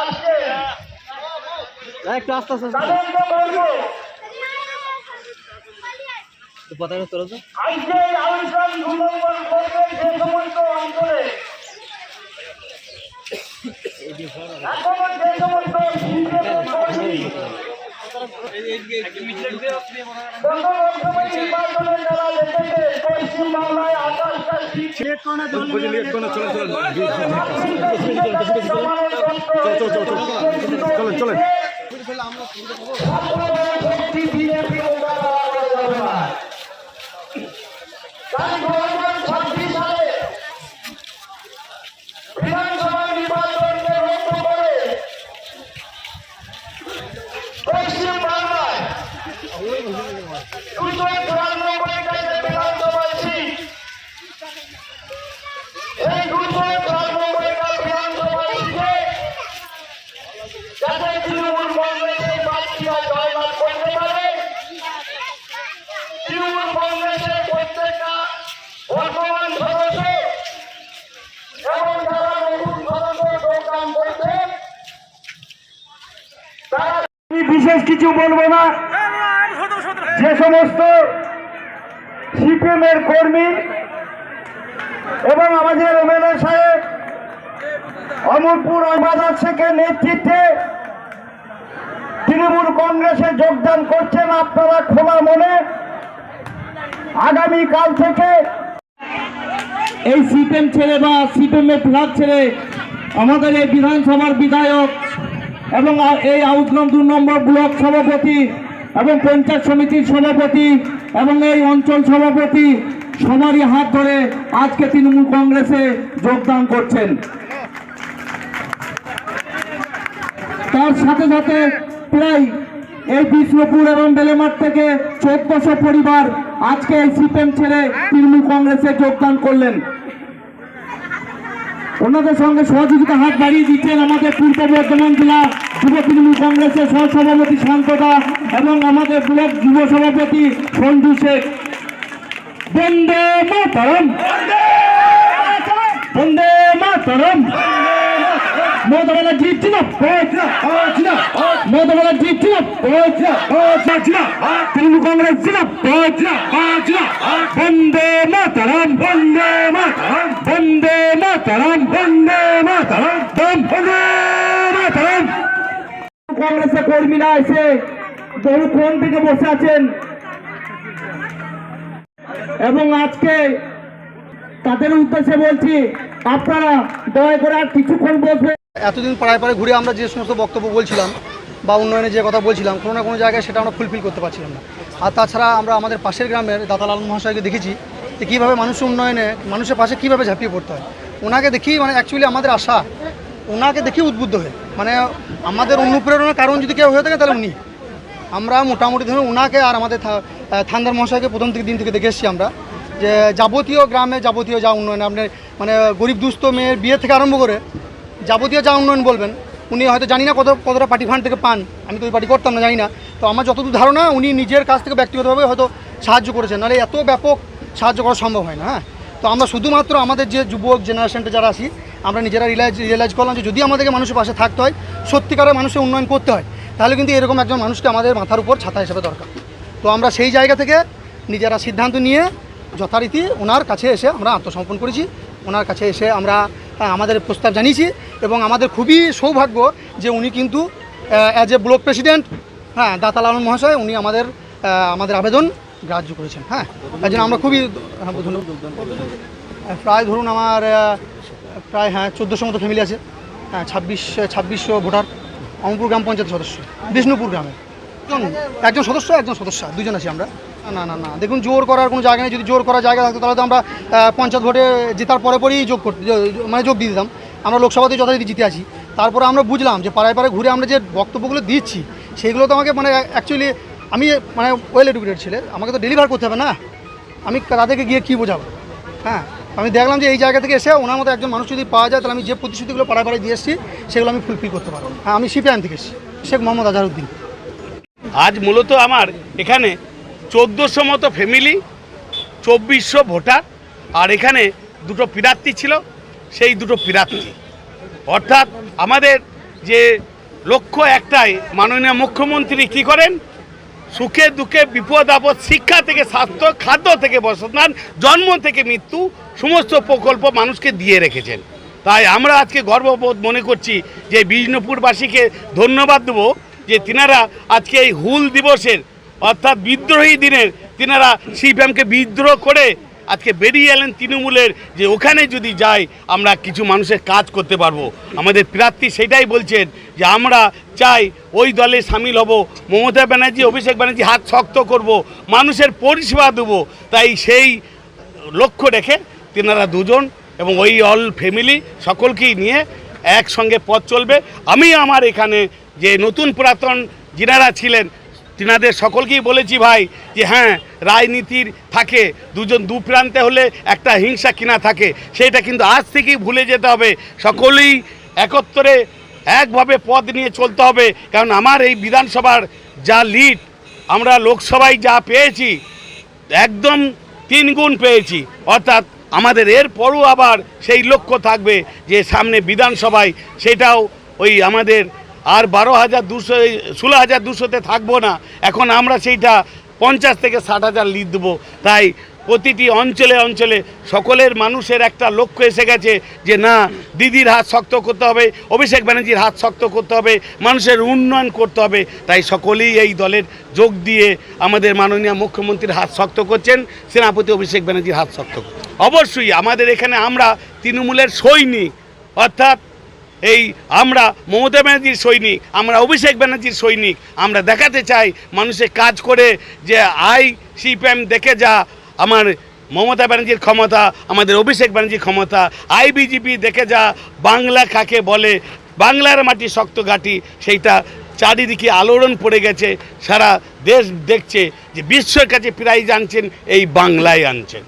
আসছে একটু আস্তে আস্তে পতাকা তোলো তো। আজকে আলোচনা দু নম্বর পশ্চিমবাংলায় আঠাশটা সিট চলেন চলেন বিজেপি বিশেষ কিছু বলব না। যে সমস্ত সিপিএম এর কর্মী এবং আমাদের এমএলএ সাহেব, অমরপুর বাজার শেখের নেতৃত্বে তৃণমূল কংগ্রেসে যোগদান করছেন আপনারা খোলা মনে। আগামী কাল থেকে এই সিপিএম ছেড়ে বা সিপিএম এর ছেড়ে আমাদের এই বিধানসভার বিধায়ক এবং এই আউটগ্রাম দু নম্বর ব্লক সভাপতি এবং পঞ্চায়েত সমিতির সভাপতি এবং এই অঞ্চল সভাপতি সবারই হাত ধরে আজকে তৃণমূল কংগ্রেসে যোগদান করছেন। তার সাথে সাথে প্রায় এই বিষ্ণুপুর এবং বেলেমাঠ থেকে চোদ্দশো পরিবার আজকে এই সিপিএম ছেড়ে তৃণমূল কংগ্রেসে যোগদান করলেন। ওনাদের সঙ্গে সহযোগিতা হাত বাড়িয়ে দিচ্ছেন আমাদের পূর্ব বর্ধমান জেলা যুব তৃণমূল কংগ্রেসের সহসভাপতি শান্তদা এবং আমাদের ব্লক যুব সভাপতি সঞ্জু শেখ। বন্দে মাতরম। বন্দে মাতরম। তৃণমূল কংগ্রেস জিন্দাবাদ বন্দে মাতরম বন্দে মাতরম বন্দে মাতরম বন্দে মাতরম বন্দে মাতরম কংগ্রেসের কর্মীরা এসে বহুক্ষণ থেকে বসে আছেন। এবং আজকে তাদের উদ্দেশ্যে বলছি, আপনারা দয়া করে আর কিছুক্ষণ বসবেন এতদিন পাড়ায় পাড়ায় ঘুরে আমরা যে সমস্ত বক্তব্য বলছিলাম বা উন্নয়নের যে কথা বলছিলাম, কোনো না কোনো জায়গায় সেটা আমরা ফুলফিল করতে পারছিলাম না। আর তাছাড়া আমরা আমাদের পাশের গ্রামের দাতালাল মহাশয়কে দেখেছি যে কীভাবে মানুষের উন্নয়নে, মানুষের পাশে কীভাবে ঝাঁপিয়ে পড়তে হয়। ওনাকে দেখি মানে অ্যাকচুয়ালি আমাদের আশা ওনাকে দেখি উদ্বুদ্ধ হয়ে মানে আমাদের অনুপ্রেরণার কারণ যদি কেউ হয়ে থাকে, তাহলে উনি। আমরা মোটামুটি ধরুন ওনাকে আর আমাদের থানদার মহাশয়কে প্রথম থেকে দিন থেকে দেখে আমরা। যে যাবতীয় গ্রামে যাবতীয় যা উন্নয়ন, আপনার মানে গরিব দুস্থ মেয়ের বিয়ে থেকে আরম্ভ করে যাবতীয় যা উন্নয়ন বলবেন, উনি হয়তো জানি না কত, কতটা পার্টি ফান্ড থেকে পান। আমি তো ওই পার্টি করতাম না, জানি না। তো আমার যতদূর ধারণা, উনি নিজের কাছ থেকে ব্যক্তিগতভাবে হয়তো সাহায্য করেছেন। নাহলে এত ব্যাপক সাহায্য করা সম্ভব হয় না হ্যাঁ? তো আমরা শুধুমাত্র আমাদের যে যুবক জেনারেশনটা যারা আছি আমরা নিজেরা রিয়েলাইজ রিয়েলাইজ করলাম যে যদি আমাদেরকে মানুষের পাশে থাকতে হয়, সত্যিকারের মানুষের উন্নয়ন করতে হয়, তাহলে কিন্তু এরকম একজন মানুষকে আমাদের মাথার উপর ছাতা হিসেবে দরকার। তো আমরা সেই জায়গা থেকে নিজেরা সিদ্ধান্ত নিয়ে যথারীতি ওনার কাছে এসে আমরা আত্মসমর্পণ করেছি। ওনার কাছে এসে আমরা আমাদের প্রস্তাব জানিয়েছি এবং আমাদের খুবই সৌভাগ্য যে উনি কিন্তু অ্যাজ এ ব্লক প্রেসিডেন্ট হ্যাঁ দাতাল আলম মহাশয়, উনি আমাদের আমাদের আবেদন গ্রাহ্য করেছেন। হ্যাঁ তাই জন্য আমরা খুবই হ্যাঁ প্রায় ধরুন আমার প্রায় হ্যাঁ চোদ্দোশো মতো ফ্যামিলি আছে। হ্যাঁ ছাব্বিশ, ছাব্বিশশো ভোটার, অমরপুর গ্রাম পঞ্চায়েত সদস্য, বিষ্ণুপুর গ্রামে একজন সদস্য একজন সদস্য, দুজন আছি আমরা। না না না, দেখুন, জোর করার কোনো জায়গা নেই। যদি জোর করার জায়গা থাকতো, তাহলে তো আমরা পঞ্চায়েত ভোটে জেতার পরে পরেই যোগ করতে মানে যোগ দিয়ে দিতাম। আমরা লোকসভাতে যথারীতি জিতে আছি। তারপরে আমরা বুঝলাম যে পাড়ায় পাড়ায় ঘুরে আমরা যে বক্তব্যগুলো দিচ্ছি, সেগুলো তো আমাকে মানে অ্যাকচুয়ালি আমি মানে ওয়েল এডুকেটেড ছেলে। আমাকে তো ডেলিভার করতে হবে না। আমি তাদেরকে গিয়ে কী বোঝাবো? হ্যাঁ আমি দেখলাম যে এই জায়গা থেকে এসে ওনার মতো একজন মানুষ যদি পাওয়া যায়, তাহলে আমি যে প্রতিশ্রুতিগুলো পাড়ায় দিয়ে এসেছি, সেগুলো আমি ফুলফিল করতে পারব। হ্যাঁ আমি সিপিআইএম থেকে এসেছি, শেখ মোহাম্মদ আজহারউদ্দিন আজ মূলত আমার এখানে চোদ্দোশো মতো ফ্যামিলি চব্বিশশো ভোটার, আর এখানে দুটো প্রার্থী ছিল, সেই দুটো প্রার্থী। অর্থাৎ আমাদের যে লক্ষ্য একটাই, মাননীয় মুখ্যমন্ত্রী কি করেন? সুখে দুঃখে বিপদ আপদ, শিক্ষা থেকে স্বাস্থ্য, খাদ্য থেকে বসতান জন্ম থেকে মৃত্যু, সমস্ত প্রকল্প মানুষকে দিয়ে রেখেছেন। তাই আমরা আজকে গর্ববোধ মনে করছি যে বিষ্ণুপুরবাসীকে ধন্যবাদ দেবো যে তিনারা আজকে এই হুল দিবসের অর্থাৎ বিদ্রোহী দিনের তিনারা সিপিএমকে বিদ্রোহ করে আজকে বেরিয়ে এলেন তৃণমূলের যে ওখানে যদি যাই আমরা কিছু মানুষের কাজ করতে পারব। আমাদের প্রার্থী সেটাই বলছেন যে আমরা চাই ওই দলে সামিল হব। মমতা ব্যানার্জি, অভিষেক ব্যানার্জি হাত শক্ত করব, মানুষের পরিষেবা দেবো। তাই সেই লক্ষ্য রেখে তেনারা দুজন এবং ওই অল ফ্যামিলি সকলকেই নিয়ে একসঙ্গে পথ চলবে। আমি আমার এখানে যে নতুন পুরাতন যিনারা ছিলেন তিনাদের সকলকেই বলেছি ভাই যে হ্যাঁ রাজনীতির থাকে দুজন দু প্রান্তে হলে একটা হিংসা কিনা থাকে, সেটা কিন্তু আজ থেকেই ভুলে যেতে হবে। সকলেই একত্রে একভাবে পথ নিয়ে চলতে হবে, কারণ আমার এই বিধানসভার যা লিড, আমরা লোকসভায় যা পেয়েছি, একদম তিন গুণ পেয়েছি। অর্থাৎ আমাদের এরপরও আবার সেই লক্ষ্য থাকবে যে সামনে বিধানসভায় সেটাও ওই আমাদের আর বারো হাজার দুশো ষোলো হাজার দুশোতে থাকব না। এখন আমরা সেইটা পঞ্চাশ থেকে ষাট হাজার লিড দেবো। তাই প্রতিটি অঞ্চলে অঞ্চলে সকলের মানুষের একটা লক্ষ্য এসে গেছে যে না, দিদির হাত শক্ত করতে হবে, অভিষেক ব্যানার্জির হাত শক্ত করতে হবে, মানুষের উন্নয়ন করতে হবে। তাই সকলেই এই দলের যোগ দিয়ে আমাদের মাননীয় মুখ্যমন্ত্রীর হাত শক্ত করছেন, সেনাপতি অভিষেক ব্যানার্জির হাত শক্ত অবশ্যই আমাদের এখানে আমরা তৃণমূলের সৈনিক, অর্থাৎ এই আমরা মমতা ব্যানার্জির সৈনিক, আমরা অভিষেক ব্যানার্জির সৈনিক, আমরা দেখাতে চাই মানুষের কাজ করে যে আই সিপিএম দেখে যা আমার মমতা ব্যানার্জির ক্ষমতা, আমাদের অভিষেক ব্যানার্জির ক্ষমতা, আই বিজেপি দেখে যা বাংলা কাকে বলে, বাংলার মাটি শক্ত ঘাটি, সেইটা চারিদিকে আলোড়ন পড়ে গেছে, সারা দেশ দেখছে যে বিশ্বের কাছে প্রাইজ আনছেন, এই বাংলায় আনছেন।